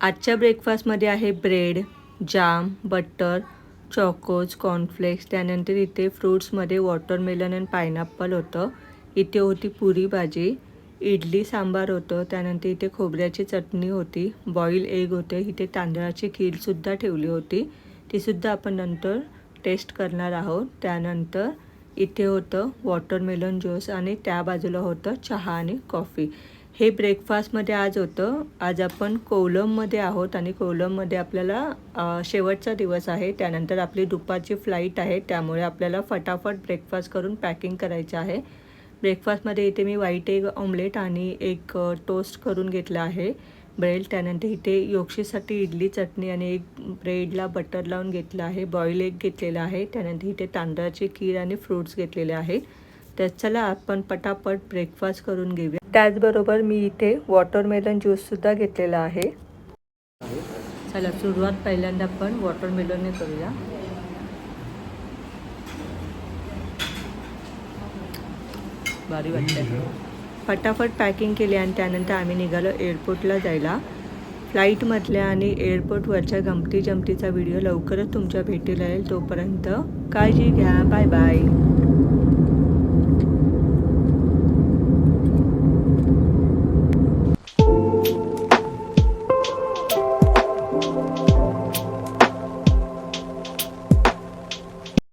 आजच्या ब्रेकफास्टमध्ये आहे bread jam butter Chocos cornflakes. त्यानंतर इथे फ्रूट्समध्ये वॉटरमेलन आणि पायनॅपल होतं. इथे होती पुरी भाजी इडली सांबार होतं. त्यानंतर इथे खोबऱ्याची चटणी होती बॉईल एग होते. इथे तांदळाची खीरसुद्धा ठेवली होती. तीसुद्धा आपण नंतर टेस्ट करणार आहोत. त्यानंतर इथे होतं वॉटरमेलन ज्यूस आणि त्या बाजूला होतं चहा आणि कॉफी. हे ब्रेकफास्टमध्ये आज होतं. आज आपण कोलममध्ये आहोत आणि कोलममध्ये आपल्याला शेवटचा दिवस आहे. त्यानंतर आपली दुपारची फ्लाईट आहे. त्यामुळे आपल्याला फटाफट ब्रेकफास्ट करून पॅकिंग करायचं आहे. ब्रेकफास्टमध्ये इथे मी व्हाईट एग ऑमलेट आणि एक टोस्ट करून घेतला आहे. ब्रेड त्यानंतर इथे योक्षीसाठी इडली चटणी आणि एक ब्रेडला बटर लावून घेतलं आहे. बॉईल एग घेतलेला आहे. त्यानंतर इथे तांदळाची खीर आणि फ्रूट्स घेतलेले आहेत तर चला आपण पटापट ब्रेकफास्ट करून घेऊया. त्याचबरोबर मी इथे वॉटरमेलन ज्यूससुद्धा घेतलेला आहे. चला सुरुवात पहिल्यांदा आपण वॉटरमेलनने करूया. भारी वाटतं फटाफट पॅकिंग केली आणि त्यानंतर आम्ही निघालो एअरपोर्टला जायला. फ्लाईटमधल्या आणि एअरपोर्टवरच्या गमती जमतीचा व्हिडिओ लवकरच तुमच्या भेटीला येईल तोपर्यंत काळजी घ्या. Bye bye